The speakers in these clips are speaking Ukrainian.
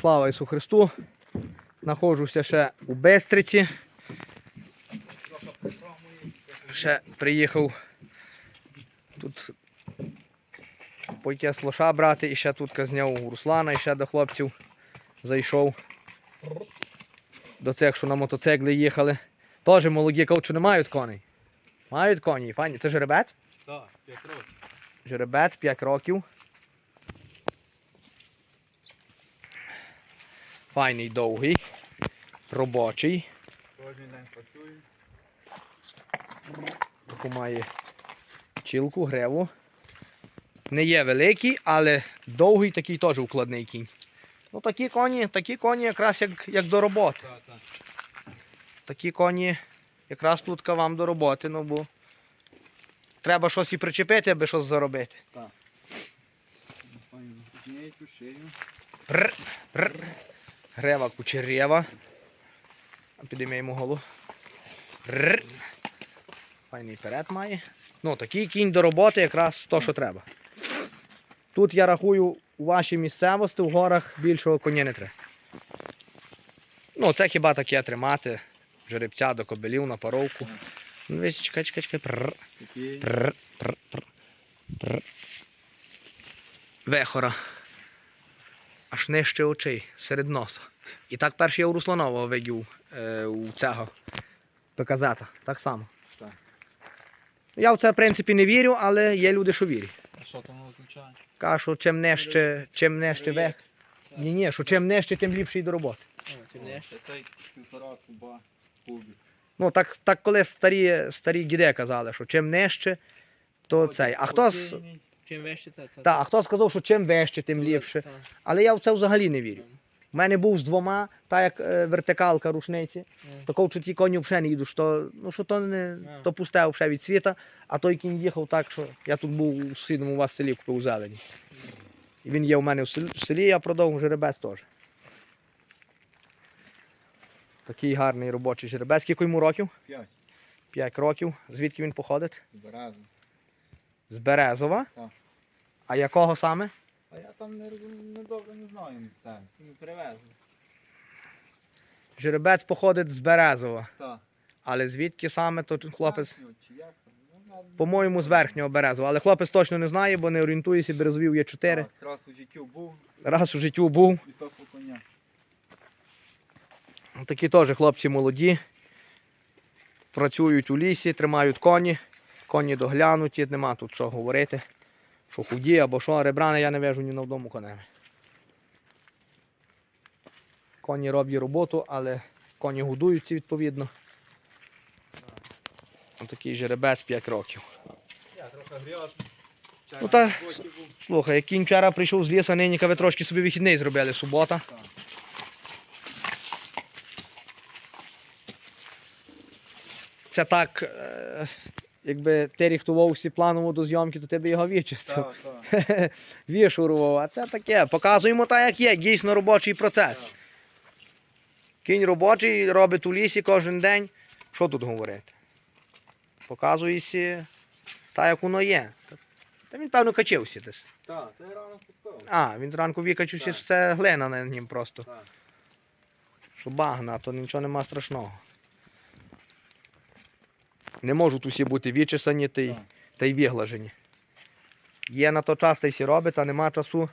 Слава Ісу Христу. Знаходжуся ще у Бестриці. Ще приїхав тут пойтя лоша брати і ще тут зняв у Руслана і ще до хлопців зайшов. До цих, що на мотоциклі їхали. Теж молоді кавчу не мають коней. Мають коні, файні. Це жеребець? Так, 5 років. Жеребець 5 років. Файний довгий, робочий, Кожен день працює. таку має чілку, греву. Не є великий, але довгий такий теж укладний кінь. Ну такі коні, такі коні якраз як, як до роботи. Так, так. Такі коні якраз тут вам до роботи, ну бо треба щось і причепити, аби щось заробити. Пані зупиняє цю шию. Р, р. Грева кучерєва. Підійме йому голову. Р. Файний перед має. Ну, такий кінь до роботи якраз то, що треба. Тут я рахую у вашій місцевості в горах більшого коня не треба. Ну, це хіба таке тримати. Жеребця до кобелів на паровку. Ну, чекай, чекай, чекай. Пррр. Такий. Прр, прр, прр, прр. Вехора. Аж нижче очей, серед носа. І так перший я у Русланова видів е, у цього доказата. Так само. Так. Я в це, в принципі, не вірю, але є люди, що вірять. А що там означає? Кажуть, що чим нижче, чим нижче вех. Ні, ні, що чим нижче, тим ліпший до роботи. Чим ще цей півтора куба кубів. Ну, так, так коли старі, старі діди казали, що чим нижче, то цей. А хто, з- Чим вище це? це та, а хто сказав, що чим вище, тим ліпше. Але я в це взагалі не вірю. У мене був з двома, та як е, вертикалка рушниці, то ковчу ті коні взагалі не їду, що, ну, що то не то пусте вже від світа, а той кінь їхав так, що я тут був у сусідному у вас селі купив у зелені. І він є у мене в селі, в селі я продав жеребець теж. Такий гарний робочий жеребець. Скільки йому років? П'ять. 5 років. Звідки він походить? З березом. З Березова. Так. А якого саме? А я там не, не добре не знаю місцевість. Не привезли. Жеребець походить з Березова. Так. Але звідки саме то хлопець? Чи як там? Ну, По-моєму, з верхнього Березова. Але хлопець точно не знає, бо не орієнтується, березовів є 4. Так, Раз у життю був Раз у життю був. і то по коня. Такі теж хлопці молоді. Працюють у лісі, тримають коні. Коні доглянуті, нема тут що говорити. Що худі або що, ребрани я не вижу ні на одному коневі. Коні роблять роботу, але коні годуються відповідно. Такий жеребець 5 років. Я трохи грязний. Ну, та-. Слухай, як кінь вчора прийшов з лісу, нині ви трошки собі вихідний зробили субота. Це так, е, якби ти рихтувався планово до зйомки, то ти б його вичистив. Вішурував. А це таке. Показуємо так, як є, дійсно робочий процес. Кінь робочий, робить у лісі кожен день. Що тут говорити? Показуєшся так, як воно є. Та він, певно, качився десь. Так, це рано спускав. А, він зранку викачився, що це глина на нім просто. Так. Що багна, то нічого нема страшного. Не можуть усі бути відчесані та й, та й виглажені. Є на то час та й сі робить, а нема часу,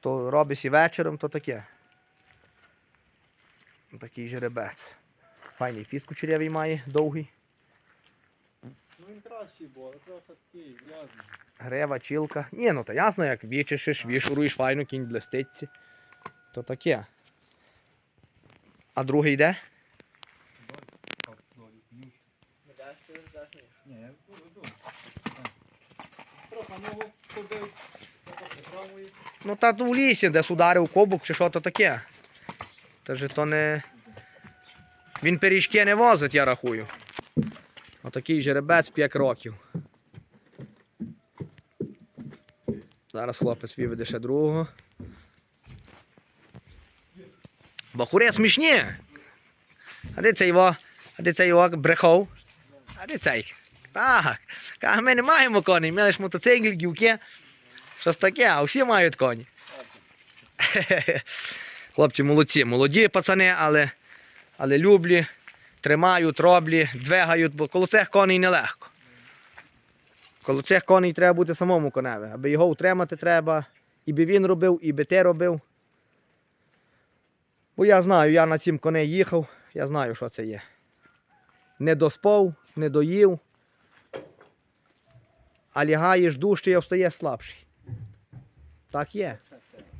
то робиш і вечором, то таке. Такий жеребець. Файний фіст кучерявий має, довгий. Ну він кращий був, але трохи такий грязний. Грева, чілка. Ні, ну то ясно, як вічешиш, вішуруєш файно, кінь блеститься. То таке. А другий йде? Ні, я веду. Трохи ногу ходив. Ну та в лісі, десь ударив кобук чи що то таке. Та же то не. Він пиріжки не возить, я рахую. Отакий жеребець 5 років. Зараз хлопець виведе ще другого. Бахури смішні. А де цей його? А де цей його брехов? А де цей? Так. Каже, ми не маємо коней, ми лише мотоцикл, гілки. Щось таке, а всі мають коні. Хлопці молодці, молоді пацани, але, але люблі, тримають, роблі, двигають, бо коло цих коней нелегко. Коло цих коней треба бути самому коневі. Аби його утримати треба, і би він робив, і би ти робив. Бо я знаю, я на цім коней їхав, я знаю, що це є. Не доспав, не доїв. А лягаєш дужче, а встаєш слабший. Так є.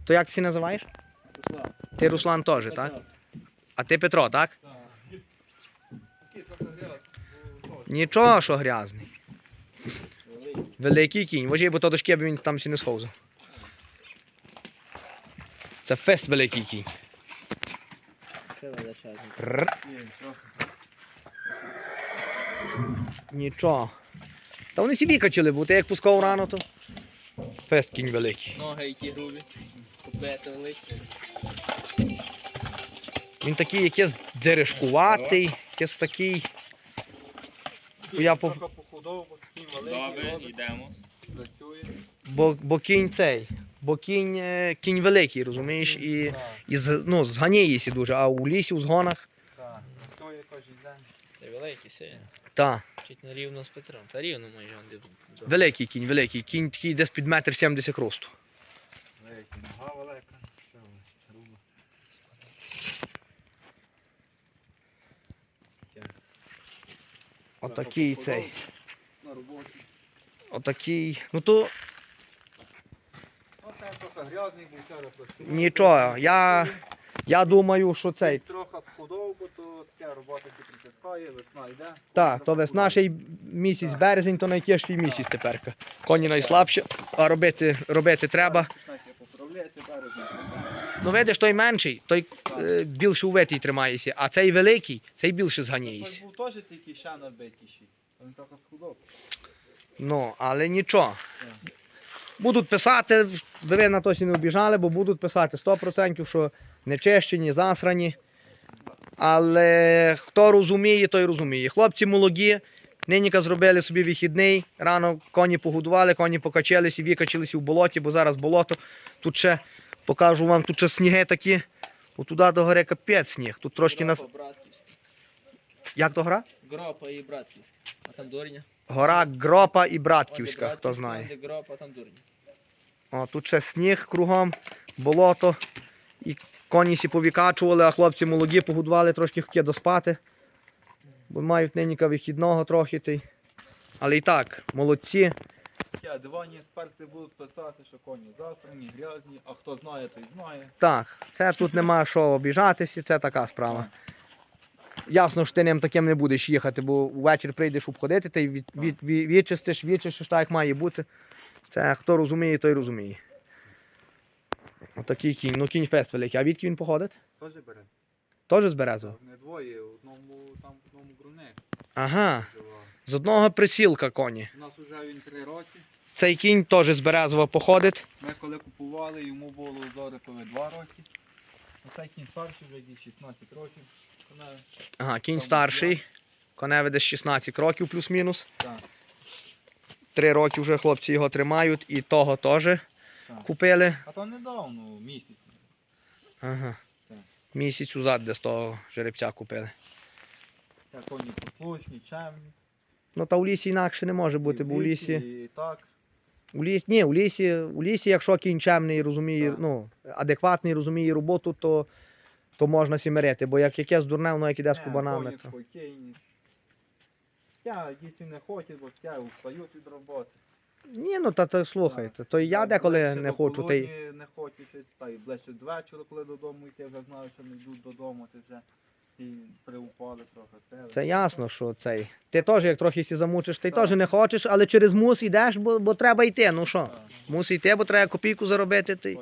То як ти називаєш? Руслан. Ти Руслан теж, так? А ти Петро, так? Так. Нічого, що грязний. великий. Кінь. Вожій, бо то дошки, бо він там сі не сховзав. Це фест великий кінь. Нічого. Та вони собі качали, бо ти як пускав рано, то фест кінь великий. Ноги які грубі. Купети великі. Він такий якийсь дережкуватий, якийсь такий. Я по-. Добре, йдемо. Працює. Бо, бо кінь цей. Бо кінь, е, кінь великий, розумієш, і, і з- ну, зганяється дуже, а у лісі, у згонах, так. Працює кожен день. Це великий сильно. Та, Чуть не рівно з Петром. Та рівно майже он де. великий кінь, великий. Кінь такий десь під метр сімдесят росту. Великий. Нога велика. Грубо. Отакий цей. На роботі. Отакий. Ну то Оце трохи грязний, бо вчора працював. нічого. Я, я думаю, що цей. Трохи сходов, бо то таке робота ці притискає, весна йде. Так, то весна ще й місяць березень, то найтяжчий місяць тепер. Коні найслабші, а робити, робити треба. Ну видиш, той менший, той е, більше у веті тримається, а цей великий, цей більше Той зганяється. був теж такий ще набитіший. Він трохи схудов. Ну, але нічого. Будуть писати, ви на тосі не обіжали, бо будуть писати 100%, що нечищені, засрані. Але хто розуміє, той розуміє. Хлопці молоді, ниніка зробили собі вихідний, рано коні погодували, коні покачалися, викачалися в болоті, бо зараз болото. Тут ще покажу вам, тут ще сніги такі. Отуда до гори капець сніг. Тут трошки нас. Як то гора? Гропа і Братківська. А там дурня. Гора Гропа і Братківська, хто знає. Гропа, там дурня. О, тут ще сніг кругом, болото. І коні сі повікачували, а хлопці молоді погодували, трошки хотіли доспати. Бо мають ниніка вихідного трохи. Ти. Але і так, молодці. Дивані експерти будуть писати, що коні засрані, грязні, а хто знає, той знає. Так, це тут нема що обіжатися, це така справа. Ясно, що ти ним таким не будеш їхати, бо ввечері прийдеш обходити, ти від, від, від, відчистиш, відчистиш так, як має бути. Це хто розуміє, той розуміє. Отакий кінь. Ну кінь фест великий. А відки він походить? Теж бере. Теж з Березова? Не двоє, одному там в одному груне Ага. З одного присілка коні. У нас вже він три роки. Цей кінь теж з Березова походить. Ми коли купували, йому було зорикові два роки. Оцей кінь старший вже десь 16 років. Вона Ага, кінь Там старший. Коневе десь 16 років плюс-мінус. так, Три роки вже хлопці його тримають і того теж так. купили. А то недавно, місяць. Ага. Так. Місяць узад де з того жеребця купили. Я коні послушні, чемні. Ну та у лісі інакше не може бути, І бо у лісі. І так. У лісі, ні, у лісі, у лісі, якщо кінь чемний розуміє, Так. ну, адекватний розуміє роботу, то, то можна сімерити. Бо як якесь дурне, воно як іде з кубанами. коні То... спокійні. Я дійсно не хочуть, бо я устають від роботи. Ні, ну та, та слухайте, то і я деколи ближче не хочу. Та й... полудні Не хочу щось, та й ближче до вечора, коли додому йти, вже знаю, що не йдуть додому, ти вже і приупали трохи. Це, Це ясно, що цей. Ти теж, як трохи сі замучиш, ти Так. теж не хочеш, але через мус йдеш, бо, бо треба йти. Ну що? Так, Мус йти, бо треба копійку заробити. Ти,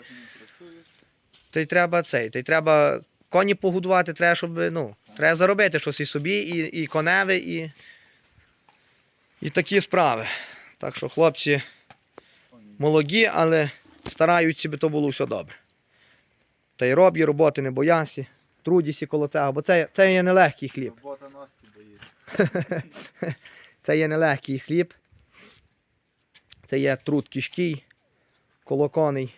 то й треба цей. Ти треба коні погодувати, треба, щоб ну, треба заробити щось і собі, і, і коневе, і, і такі справи. Так що хлопці молоді, але стараються, би то було все добре. Та й роблять роботи не боясі, трудяться коло цього, бо це, це є нелегкий хліб. Робота нас боїться. Це є нелегкий хліб. Це є труд кишкий, коло коней.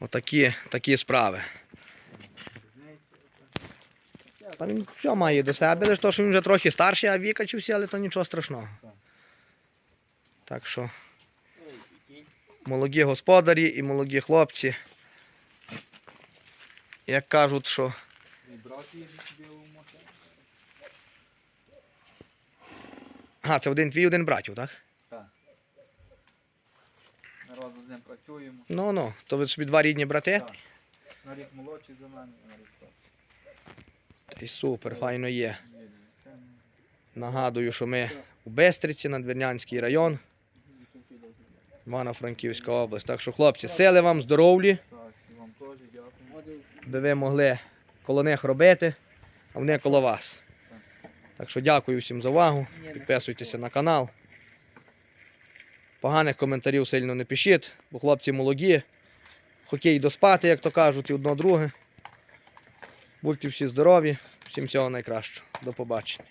Отакі такі справи. Та він все має до себе, лише то, що він вже трохи старший, а викачився, але то нічого страшного. Так. Що молоді господарі і молоді хлопці. Як кажуть, що. А, це один твій, один братів, так? Так. Ми разом з ним працюємо. Ну ну, то ви собі два рідні брати. Так. На рік молодший за мене, на рік старший. І супер, файно є. Нагадую, що ми у Бестриці, Надвірнянський район, Івано-Франківська область. Так що, хлопці, сили вам, здоров'я, Так, і вам теж дякую. би ви могли коло них робити, а вони коло вас. Так що дякую всім за увагу. Підписуйтеся на канал. Поганих коментарів сильно не пишіть, бо хлопці молоді. Хокей доспати, як то кажуть, і одно друге. Будьте всі здорові, всім всього найкращого. До побачення.